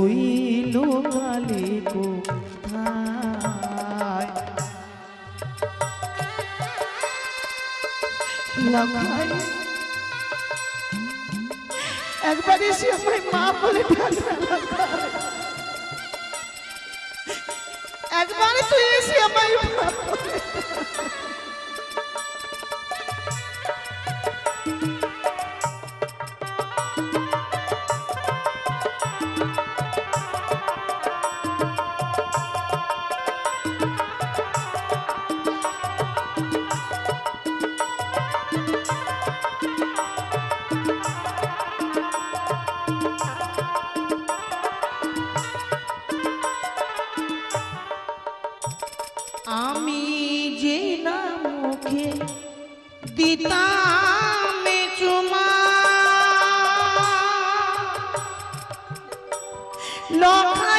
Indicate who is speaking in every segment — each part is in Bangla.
Speaker 1: তুই লুকালে কোথায় লাগাই একবার এসে আমায় মা বলে। একবার তুই এসে আমায় মা বলে দিতাম চুমা। লখাই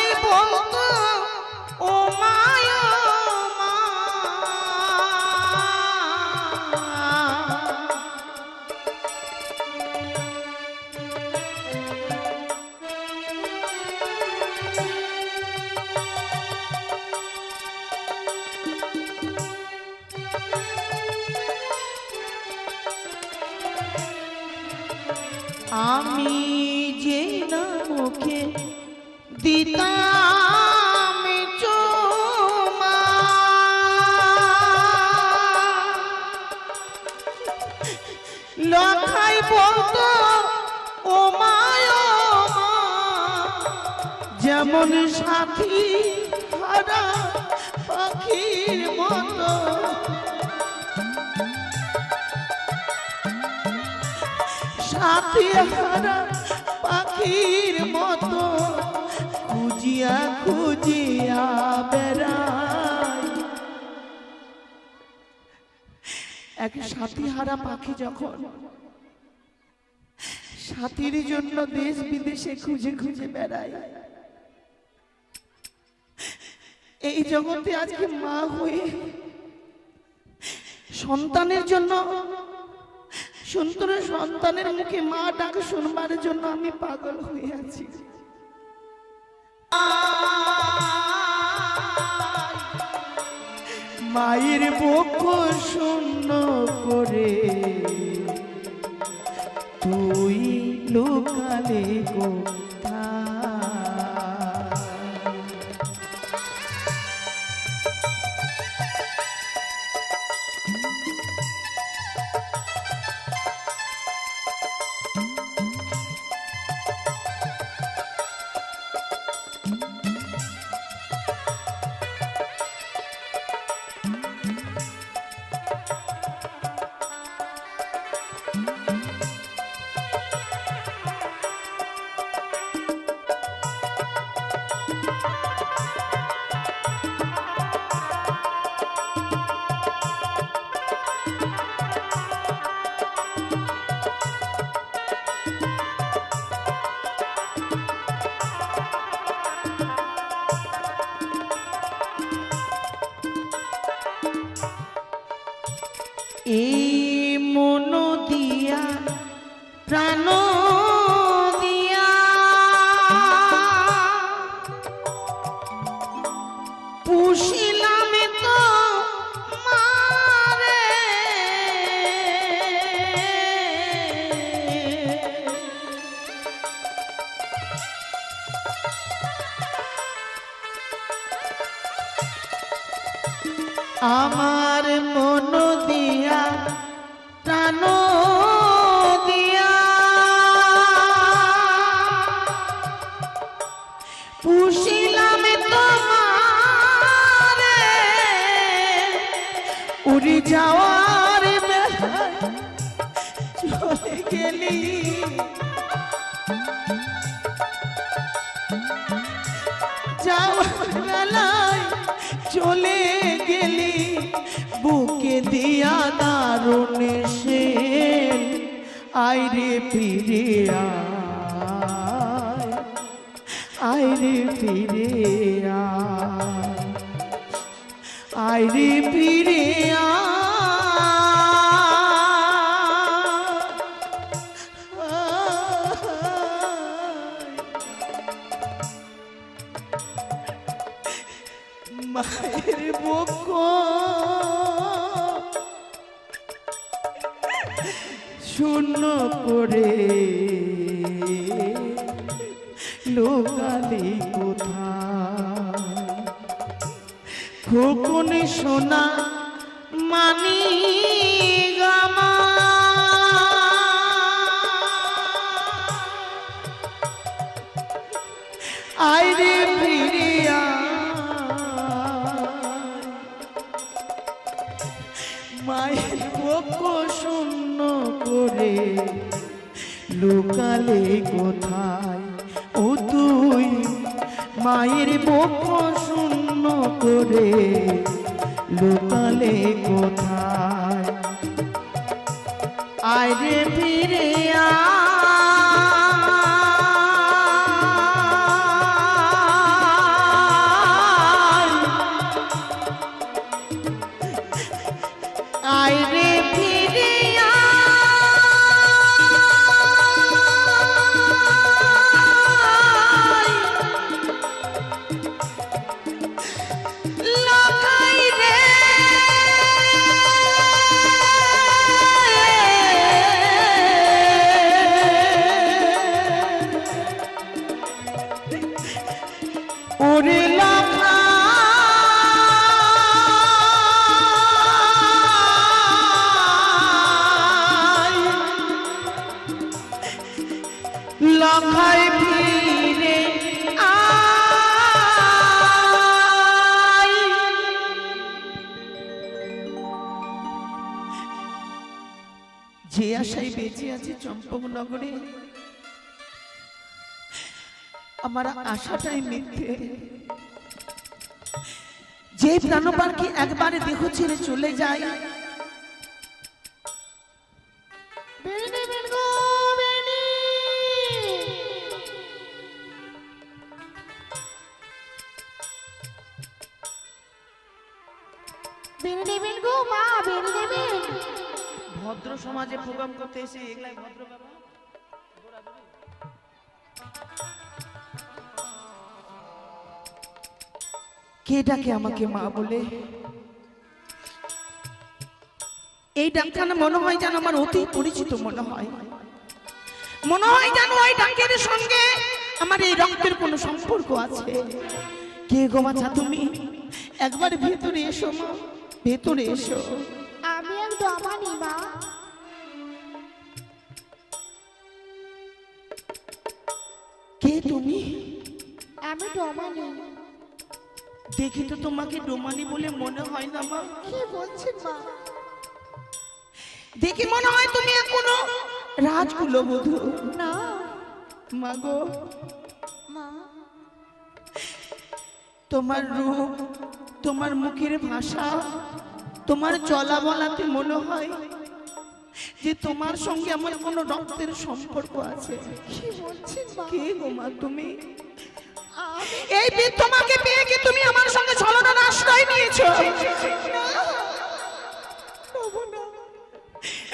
Speaker 1: যেমন সাথী, হারা পাখির মতো। সাথী, হারা পাখির মতো, খুঁজিয়া খুঁজিয়া বেড়াই। এক সাথী, হারা পাখি যখন সাথীর জন্য দেশ বিদেশে খুঁজে খুঁজে বেড়ায় এই জগতে আজকে মা হয়ে সন্তানের জন্য সুন্দর সন্তানের মুখে মা ডাক শুনবার জন্য আমি পাগল হয়ে আছি। মায়ের বক্ষ শূন্য করে এই মন দিয়া প্রাণ আইরে ফিরে আইরে ফিরে আইরে কোথায়? খোকনে সোনা মানি গামা। আইরে ফিরে আয়। মায়ের বক শূন্য করে লোকালে কোথায়? বক শূন্য করে লোকালে কোথায়? আইরে ফিরে আয় আইরে ফিরে আমার আশাটাই মিথ্যে। যে প্রাণ পাখি একবারে দেহ ছেড়ে চলে যায়? ভদ্র সমাজে প্রোগ্রাম করতে এসে এগুলাই ভদ্র বাবা কে ডাকে আমাকে মা বলে? এই ডাকখানা মনে হয় যেন আমার অতি পরিচিত মনে হয়। মনে হয় যেন ওই ডাকের সঙ্গে আমার এই রক্তের কোনো সম্পর্ক আছে। কে গো বাছা তুমি? একবার ভেতরে এসো মা ভেতরে এসো।
Speaker 2: আমি এক দমানি মা।
Speaker 1: কে তুমি?
Speaker 2: আমি দমানি
Speaker 1: দেখি তো তোমাকে ডোমানি বলে মনে হয় না মা।
Speaker 2: কি বলছেন মা?
Speaker 1: দেখি মনে হয় তুমি এখনও রাজকুলবধূ।
Speaker 2: না।
Speaker 1: মা গো।
Speaker 2: মা।
Speaker 1: তোমার রূপ তোমার মুখের ভাষা তোমার চলা বলাতে মনে হয় যে তোমার সঙ্গে আমার কোনো রক্তের সম্পর্ক আছে।
Speaker 2: কি বলছেন মা?
Speaker 1: কে গো মা তুমি? এই বীর তোমাকে পেয়ে কি তুমি আমার সঙ্গে ছলনার আশ্রয় নিয়েছো?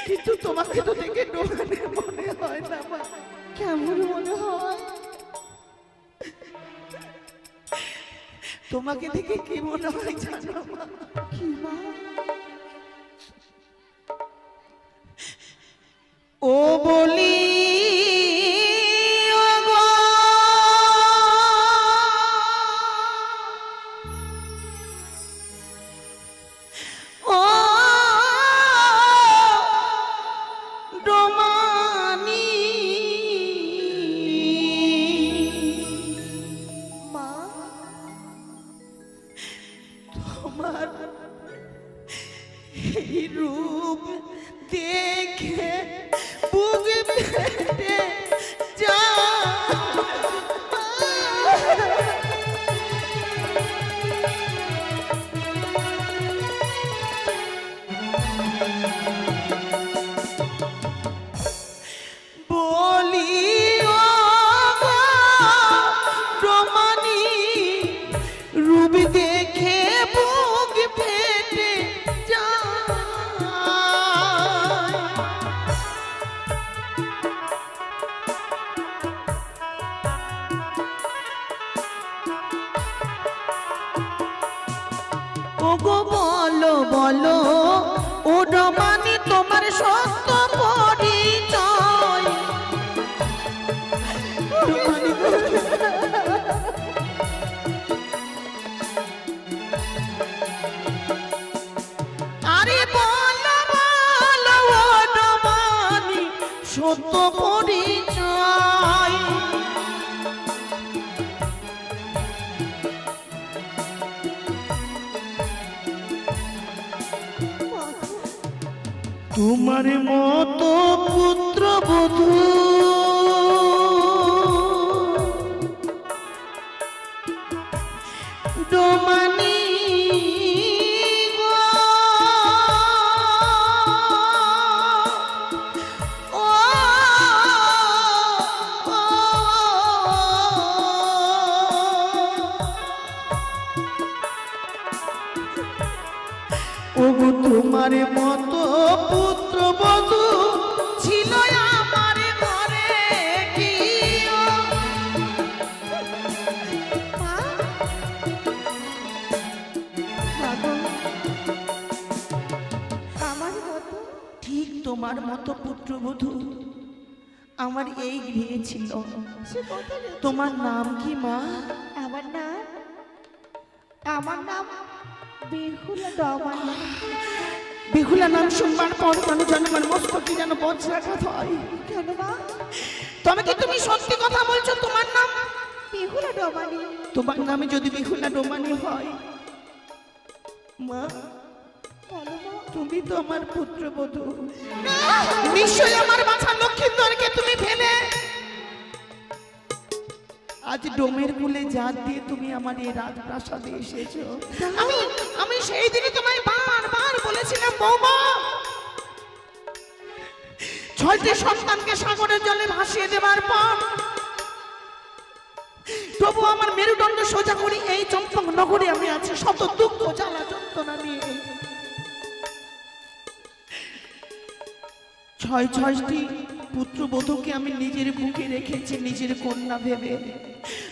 Speaker 1: কিন্তু তোমাকে তো দেখে মনে হয় না মা
Speaker 2: কেমন মনে হয়?
Speaker 1: তোমাকে দেখে কি মনে হয় জানো মা?
Speaker 2: কি মা?
Speaker 1: তোমার মতো পুত্র ঠিক তোমার মতো পুত্রবধূ আমার এই গৃহে ছিল? তোমার নাম কি মা?
Speaker 2: আমার নাম? আমার নাম বেহুলা দমানি
Speaker 1: বেহুলা নাম শুনবার পর কেন যেন আমার মস্তকে যেন বজ্রাঘাত হয়।
Speaker 2: কেন মা?
Speaker 1: তবে কি তুমি সত্যি কথা বলছো? তোমার নাম?
Speaker 2: বেহুলা দমানি
Speaker 1: তোমার নামে যদি বেহুলা ডোমানি হয় মা?
Speaker 2: বলো
Speaker 1: তুমি তো আমার পুত্রবধূ। নিশ্চয়ই আমার বাছা লক্ষ্মীন্দরকে তুমি ফেলে। আজ ডোমের কুলে জাত দিয়ে তুমি আমার এই রাজপ্রাসাদে এসেছ। আমি আমি সেই দিনই তোমায় বারবার বলেছিলাম বৌমা। ছয়টি সন্তানকে সাগরের জলে ভাসিয়ে দেওয়ার পর তবু আমার মেরুদণ্ড সোজা করি এই চম্পক নগরে আমি আছি। শত দুঃখ জ্বালা ছয় ছয়টি পুত্রবধূকে আমি নিজের বুকে রেখেছি, নিজের কন্যা ভেবে।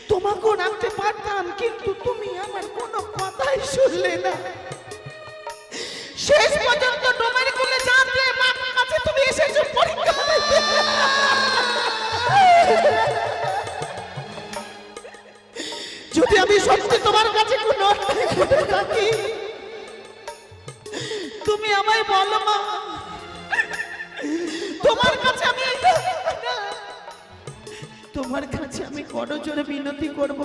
Speaker 1: তোমাকেও রাখতে পারতাম, কিন্তু তুমি আমার কোনো কথাই শুনলে না। শেষ পর্যন্ত ডোমের কোলে জান দিয়ে মার কাছে তুমি এসেছ পরীক্ষা। যদি আমি সত্যি তোমার কাছে কোনো অন্যায় করে থাকি, তুমি আমায় বলো মা। তোমার কাছে আমি করজোরে বিনতি করব।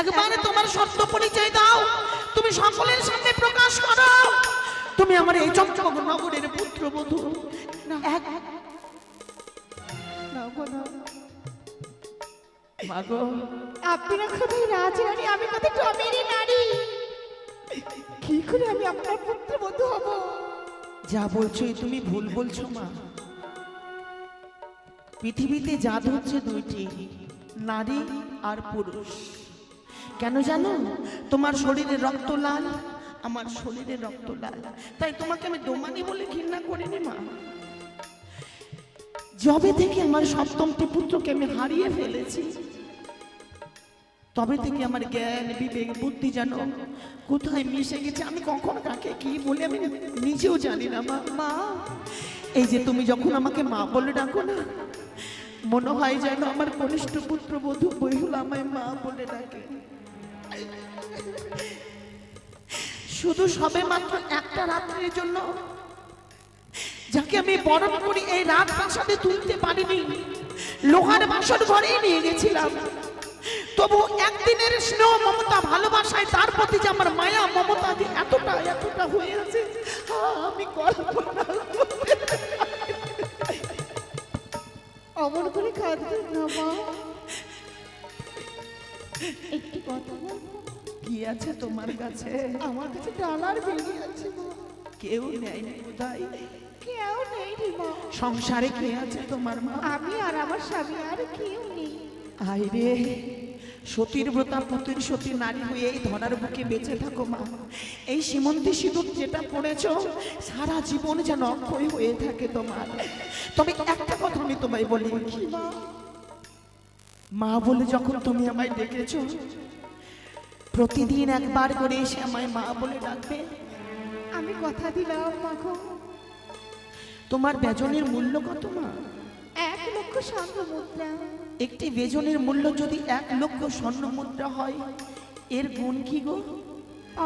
Speaker 1: একবারে তোমার সত্য পরিচয় দাও। তুমি সকলের সামনে প্রকাশ করো। তুমি আমার এই চমচক নগরের পুত্রবধূ।
Speaker 2: না।
Speaker 1: মাগো
Speaker 2: আপনারা রাজরানী আমি টমেরি নারী। কি করে আমি আপনার পুত্র বধূ হব?
Speaker 1: যা বলছো তুমি ভুল বলছো মা। পৃথিবীতে জাত হচ্ছে দুইটি, নারী আর পুরুষ। কেন জানো? তোমার শরীরে রক্ত লাল, আমার শরীরে রক্ত লাল। তাই তোমাকে আমি ডোমানি বলে ঘৃণা করিনি, মা। যবে থেকে আমার সপ্তমটি পুত্রকে আমি হারিয়ে ফেলেছি, তবে থেকে আমার জ্ঞান, বিবেক, বুদ্ধি যেন কোথায় মিশে গেছে, আমি কখন কাকে কি বলে আমি নিজেও জানি না মা, এই যে তুমি যখন আমাকে মা বলে ডাকো না মনে হয় যেন আমার কনিষ্ঠ পুত্র বধূ বইহুল আমায় মা বলে ডাকে। শুধু সবে মাত্র একটা রাত্রির জন্য যাকে আমি বরণ করি, এই রাত প্রাসাদে তুলতে পারিনি। লোহার বাসন ঘরেই নিয়ে গেছিলাম। তবু একদিনের স্নেহ মমতা ভালোবাসায় তার প্রতি যে আমার মায়া মমতা যে এতটা এতটা হয়ে আছে আমি কল্পনা
Speaker 2: অমন করে কাঁদবেন না মা। একটি কথা বলব
Speaker 1: কি আছে তোমার কাছে?
Speaker 2: আমার কাছে ডালার বেরিয়ে আছে মা।
Speaker 1: কেউ নেই কোথায়
Speaker 2: কেউ নেই রে মা।
Speaker 1: সংসারে কে আছে তোমার মা?
Speaker 2: আমি আর আমার স্বামী আর কেউ নেই।
Speaker 1: আইরে সতীর ব্রতা পুতির সতী নারী হয়ে এই ধরার বুকে বেঁচে থাকো মা। এই সীমন্তী সিঁদুর যেটা পড়েছ সারা জীবন যেন অক্ষয় হয়ে থাকে তোমার। তবে একটা কথা আমি তোমায় বলি
Speaker 2: মা
Speaker 1: মা বলে যখন তুমি আমায় ডেকেছো প্রতিদিন একবার করে এসে আমায় মা বলে ডাকবে।
Speaker 2: আমি কথা দিলাম মাখো
Speaker 1: তোমার বেজনের মূল্য কত মা?
Speaker 2: এক লক্ষ স্বর্ণ মুদ্রা
Speaker 1: একটি বেজনের মূল্য যদি এক লক্ষ স্বর্ণ মুদ্রা হয় এর গুণ কি গো?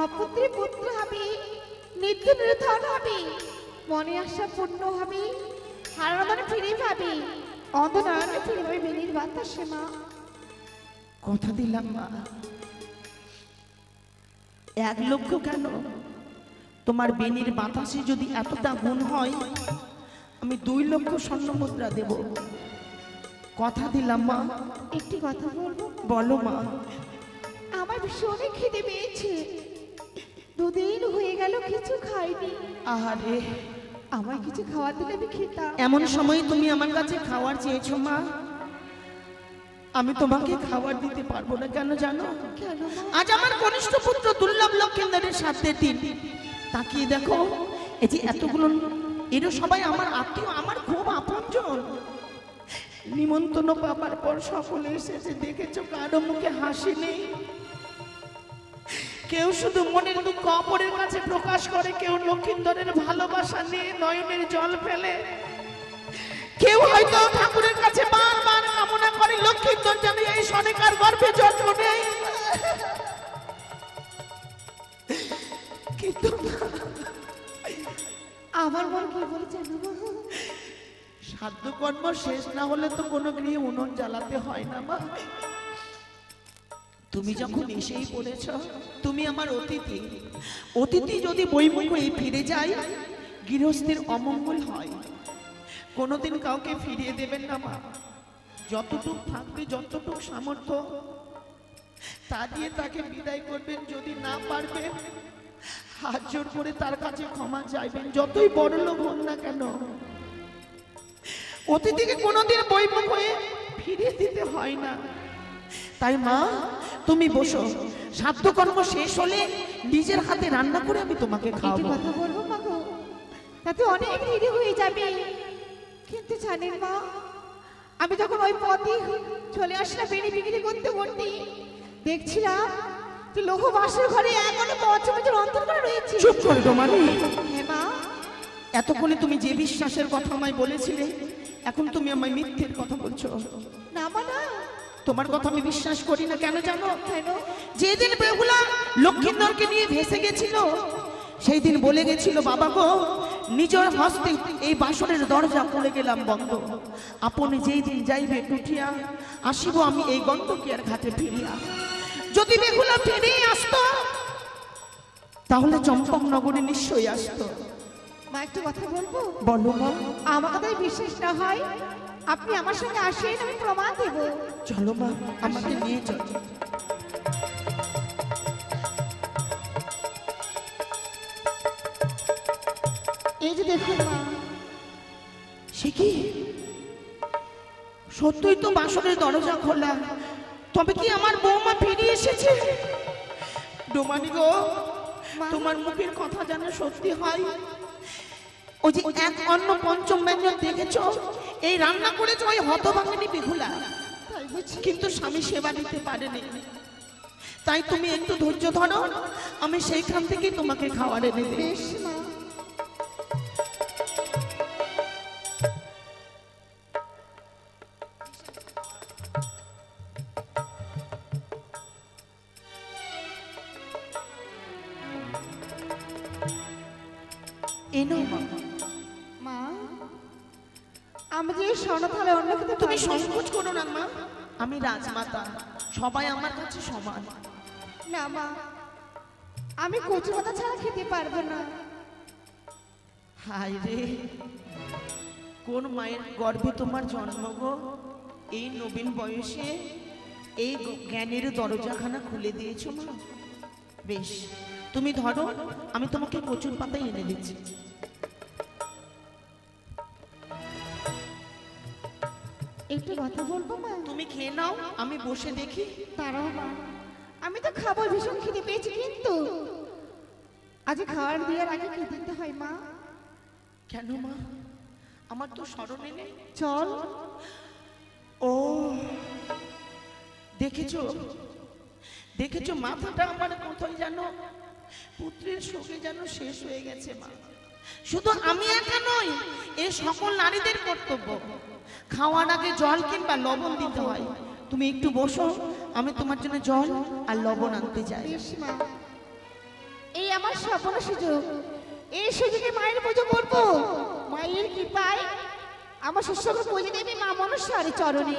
Speaker 2: অপুত্রে পুত্র হবে নিত্য নির্ধন হবে মনে আশা পূর্ণ হবে হারানো ধনে ফিরে পাবে অন্ধনয়নে ফিরে পাবে বেনির বাতাসে মা
Speaker 1: কথা দিলাম মা। এক লক্ষ কেন? তোমার বেনির বাতাসে যদি এতটা গুণ হয় আমি দুই লক্ষ স্বর্ণ মুদ্রা দেব। কথা দিলাম মা।
Speaker 2: একটি কথা বলব?
Speaker 1: বলো মা।
Speaker 2: আমার ভীষণ খিদে পেয়েছে। দুদিন হয়ে গেল কিছু খাইনি।
Speaker 1: আহারে।
Speaker 2: আমার কিছু খাওয়া দিলে আমি খেতাম।
Speaker 1: এমন সময় তুমি আমার কাছে খাবার চেয়েছো মা। আমি তোমাকে খাবার দিতে পারব না কেন জানো? আজ আমার কনিষ্ঠ পুত্র দুর্লভ লক্ষেন্দ্রের সাথে দিন। তাকিয়ে দেখো এই যে এতগুলো এরা সবাই আমার আত্মীয় আমার খুব আপনজন। নিমন্ত্রণ পাবার পর সকলে এসেছে, দেখেছ কারও মুখে হাসি নেই? কেউ শুধু মনের দুঃখ অপরের কাছে প্রকাশ করে, কেউ লক্ষিন্দরের ভালোবাসা নিয়ে নয়নের জল ফেলে। কেউ হয়তো ঠাকুরের কাছে বারবার কামনা করে, লক্ষিন্দর যেন এই সনেকার গর্ভে জন্ম নেই কিন্তু
Speaker 2: আমার মন কি বলে জানো মা
Speaker 1: সাধ্যকর্ম শেষ না হলে তো কোনো গৃহে উনুন জ্বালাতে হয় না মা। তুমি যখন এসেই পড়েছ, তুমি আমার অতিথি। অতিথি যদি বইমুখ ফিরে যায়, গৃহস্থের অমঙ্গল হয়। কোনোদিন কাউকে ফিরিয়ে দেবেন না মা। যতটুক থাকবে, যতটুক সামর্থ্য, তা দিয়ে তাকে বিদায় করবেন যদি না পারবেন হাত জোর করে তার কাছে ক্ষমা চাইবেন, যতই বড় লোক হন না কেন। অতিথিকে কোনোদিন বইমুখ হয়ে ফিরিয়ে দিতে হয় না। তাই মা তুমি বসো। সাধ্যকর্ম শেষ হলে নিজের হাতে রান্না করে আমি তোমাকে খাওয়াবো।
Speaker 2: কথা বলব মা গো। তাতে অনেক দেরি হয়ে যাবে। কিন্তু জানেন মা আমি যখন ওই পথে চলে আসলাম বেড়ে বিক্রি করতে করতে দেখছিলাম যে লৌহ বাসের ঘরে এখনও পঞ্চমীর অন্তর করে রয়েছে।
Speaker 1: চুপ করে তোমার
Speaker 2: হ্যাঁ মা।
Speaker 1: এতক্ষণে তুমি যে বিশ্বাসের কথা আমায় বলেছিলে এখন তুমি আমায় মিথ্যের কথা বলছো।
Speaker 2: না মা না
Speaker 1: তোমার কথা আমি বিশ্বাস করি না কেন জানো? যেদিন বেহুলা লক্ষ্মীন্দরকে নিয়ে ভেসে গেছিল সেই দিন বলে গেছিল বাবা গো নিজের হস্তে এই বাসনের দরজা খুলে গেলাম বন্ধ। আপনি যেই দিন যাইবে টুটিয়া আসিব আমি এই গন্তকিয়ার ঘাটে ফিরিয়া। যদি বেহুলা ফিরে আসতো তাহলে চম্পক নগরে নিশ্চয়ই আসতো।
Speaker 2: মা একটু কথা বলব?
Speaker 1: বলো মা।
Speaker 2: আমার কথাই বিশ্বাস না হয়? আপনি আমার সঙ্গে আসেন আমি প্রমাণ দেবো।
Speaker 1: চলো মা আমাকে নিয়ে চলো।
Speaker 2: এই যে দেখুন মা।
Speaker 1: সে কি? সত্যই তো বাসনের দরজা খোলা। তবে কি আমার বৌমা ফিরে এসেছে? ডোমানি গো তোমার মুখের কথা যেন সত্যি হয়। ওই যে এক অন্য পঞ্চম ব্যঞ্জন দেখেছ? এই রান্না করেছ ওই হতভাঙিনী বেহুলা। কিন্তু স্বামী সেবা দিতে পারেনি। তাই তুমি একটু ধৈর্য ধরো, আমি সেইখান থেকে তোমাকে খাওয়ার এনে দেব। কাছে সমান।
Speaker 2: না মা আমি কচু পাতা ছাড়া খেতে পারব না।
Speaker 1: হায় রে কোন মায়ের গর্ভে তোমার জন্ম গো? এই নবীন বয়সে এই জ্ঞানের দরজাখানা খুলে দিয়েছ মা। বেশ তুমি ধরো আমি তোমাকে কচুর পাতাই এনে দিচ্ছি।
Speaker 2: একটু কথা বলব মা?
Speaker 1: তুমি খেয়ে নাও আমি বসে দেখি।
Speaker 2: তারাও মা। আমি তো খাব ভীষণ খিদে পেয়েছি কিন্তু। আজ খাওয়ার বিয়ের আগে কি দিতে হয় মা?
Speaker 1: কেন মা? আমার তো স্মরণে নেই।
Speaker 2: চল।
Speaker 1: ও দেখেছ? দেখেছ মাথাটা আমার কোথায় যেন পুত্রের শোকে যেন শেষ হয়ে গেছে মা। শুধু আমি একা নই এ সকল নারীদের কর্তব্য। খাওয়ার আগে জল কিংবা লবণ দিতে হয়। তুমি একটু বসো, আমি তোমার জন্য জল আর লবণ আনতে যাই।
Speaker 2: এই আমার স্বপ্ন সুযোগ। এই সুযোগে মায়ের পুজো করব। মায়ের কৃপায় আমার শস্যকে পুজো দেবে মা মনসার চরণে।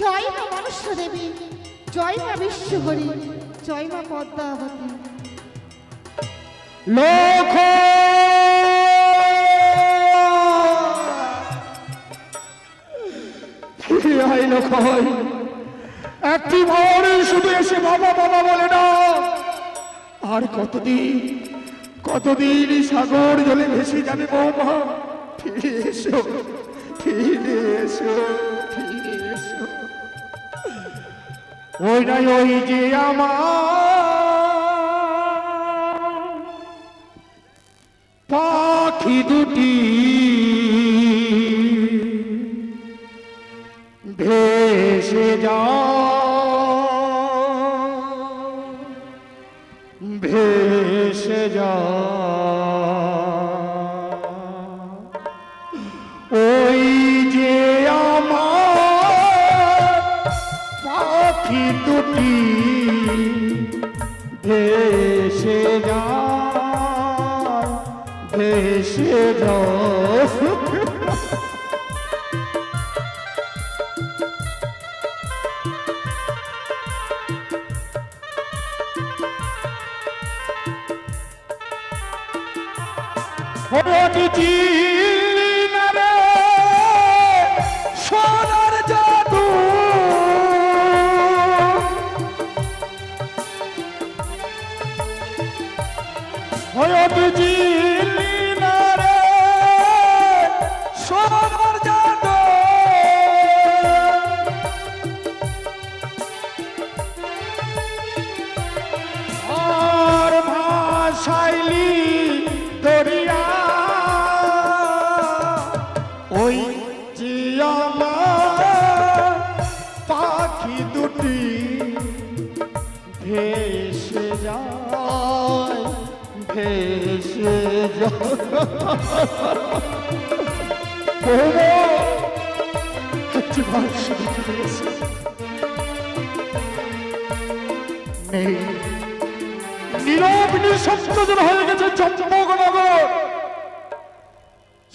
Speaker 2: জয় মা মনস্য দেবী জয় মা বিশ্বহরি, জয় মা পদ্মাবতী।
Speaker 3: লোক একটি ভোর শুধু এসে বাবা বাবা বলে, না, আর কতদিন কতদিন সাগর জলে ভেসে যাবে বৌমা? ফিরে এসো ফিরে এসো। ওই নাই ওই যে আমার। পাখি দুটি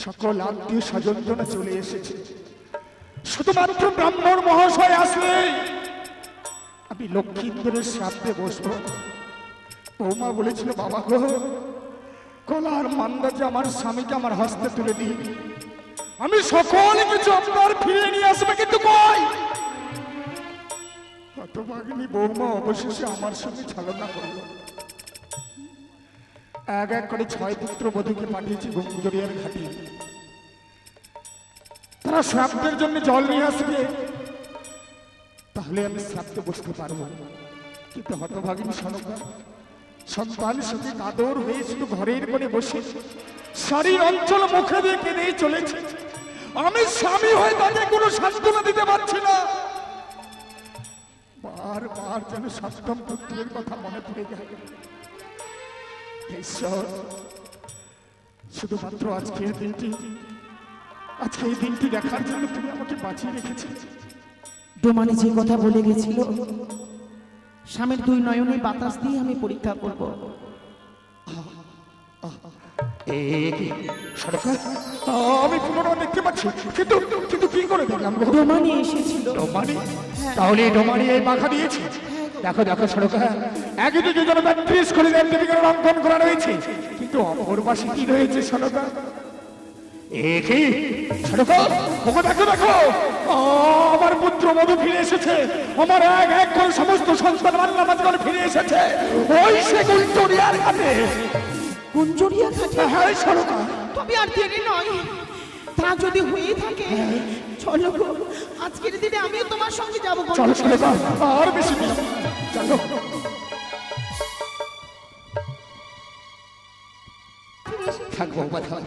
Speaker 3: সকল আত্মীয় স্বজনজনা চলে এসেছে। শুধুমাত্র ব্রাহ্মণ মহাশয় আসলে আমি লক্ষ্মীন্দরের শ্রাদ্ধে বসবো। বৌমা বলেছিল, বাবা গো কলার মান্দাজে আমার স্বামীকে আমার হস্তে তুলে দিই। আমি সকল কিছু আপনার ফিরিয়ে নিয়ে আসবে, কিন্তু কই? হতভাগিনী বৌমা অবশেষে আমার সঙ্গে ছলনা করল। এক এক করে ছয় পুত্র বধূকে পাঠিয়েছি গঙ্গুদরিয়ার ঘাটে। তারা শ্রাদ্ধের জন্য জল নিয়ে আসবে। তাহলে আমি শ্রাদ্ধে বসতে পারব। কিন্তু হতভাগিনী সনকা সন্তান সাথে কাদর হয়ে শুধু ঘরের কোণে বসে শাড়ির অঞ্চল মুখে দিয়ে কেঁদেই চলেছে। আমি স্বামী হয়ে তাকে কোনো সান্ত্বনা দিতে পারছি না। বারবার যেন সপ্তম পুত্রের কথা মনে পড়ে যায়। ঈশ্বর শুধুমাত্র আজকের দিনটি আজকে এই দিনটি দেখার জন্য তুমি আমাকে বাঁচিয়ে রেখেছি।
Speaker 1: ডোমানি যে কথা বলে গেছিল স্বামীর দুই নয়নে বাতাস দিয়ে আমি পরীক্ষা করব।
Speaker 3: সরকার? আমি পুনরায় দেখতে পাচ্ছি কিন্তু কিন্তু কি করে দেখলাম?
Speaker 1: ডোমানি এসেছিল।
Speaker 3: ডোমারি তাহলে এই ডোমারি এই মাখা দিয়েছে? দেখো দেখো সরকার একদিকে যেন ব্যাট্রিস করে দেন দেবিকার রঙ্কন করা রয়েছে। কিন্তু অপর পাশে কি রয়েছে সরকার এ কি? সরকার ওকে দেখো দেখো। আমার পুত্র মধু ফিরে এসেছে। আমার এক এক করে সমস্ত সন্তান বাজ করে ফিরে এসেছে। ওই সে গুলটুরিয়ার ঘাটে।
Speaker 1: গুঞ্জরিয়া ঘাটে?
Speaker 3: হ্যাঁ সরকার
Speaker 1: তবে আর দেরি নয়। তা যদি হয়ে থাকে চলো গো আজকের দিনে আমিও তোমার সঙ্গে যাব গো।
Speaker 3: চলো আর বেশি চলো। থাক বৌমা থাক।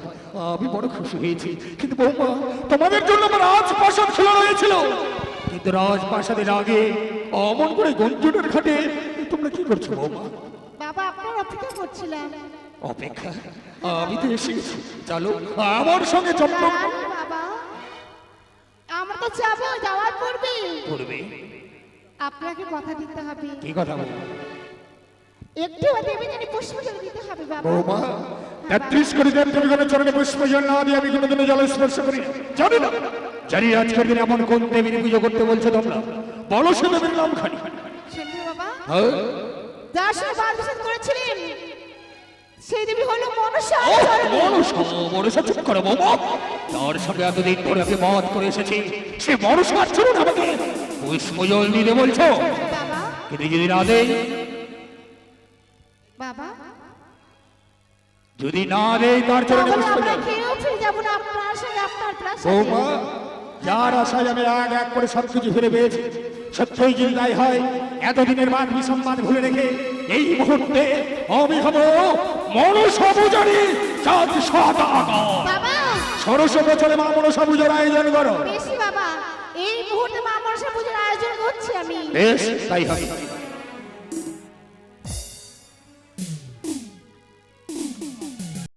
Speaker 3: আমি বড় খুশি হয়েছি। কিন্তু বৌমা তোমাদের জন্য আমার রাজপ্রাসাদ খোলা রয়েছিল। কিন্তু রাজপ্রাসাদের আগে অমন করে গঞ্জনের ঘাটে তোমরা কি করছ বৌমা?
Speaker 2: বাবা আপনার অপেক্ষা করছিলাম।
Speaker 3: অপেক্ষা আমি তো এসে গেছি। চলো আমার সঙ্গে চম্পক
Speaker 2: বাবা আমরা তো যাব যাওয়ার পূর্বে।
Speaker 3: করবে
Speaker 2: আপনাকে কথা দিতে হবে।
Speaker 3: কি কথা বলব
Speaker 2: একটু দেবে জানি পুষ্পজল দিতে হবে বাবা।
Speaker 3: বৌমা তেত্রিশ কোটি দেব দেবীগণের চরণে পুষ্পজন না দিয়ে আমি কোনোদিনও জল স্পর্শ করি জানি না। জানি আজকের দিনে এমন কোন দেবীর পুজো করতে বলছো তোমরা। বলো সে দেবীর নাম খানি।
Speaker 2: শুনবে বাবা
Speaker 3: হ্যাঁ?
Speaker 2: সঙ্গে করেছিলেন। সেই দেবী হলো মনসা।
Speaker 3: মনসা, মনসা চুপ করো বাবা। তার সঙ্গে এতদিন ধরে আমি মত করে এসেছি। সে মনসার চলুন আমাকে পুষ্পজল দিতে বলছো? কিন্তু যদি না দেয়
Speaker 2: বাবা।
Speaker 3: যদি না দেয় তার চরণে পুষ্পজল
Speaker 2: কেউ না আপনার সঙ্গে আপনার
Speaker 3: বৌমা যার আশায় আমি এক এক করে সব কিছু ফিরে পেয়েছি সত্যই যদি তাই হয় এতদিনের মান বিসম্মান ভুলে রেখে এই মুহূর্তে আমি হব মনসা পূজারী চাঁদ সদাগর
Speaker 2: বাবা।
Speaker 3: ষোড়শ বছরে মা মনসা পূজার আয়োজন করো।
Speaker 2: বেশি বাবা। এই মুহূর্তে মা মনসা পুজোর আয়োজন করছি আমি।
Speaker 3: বেশ তাই হবে।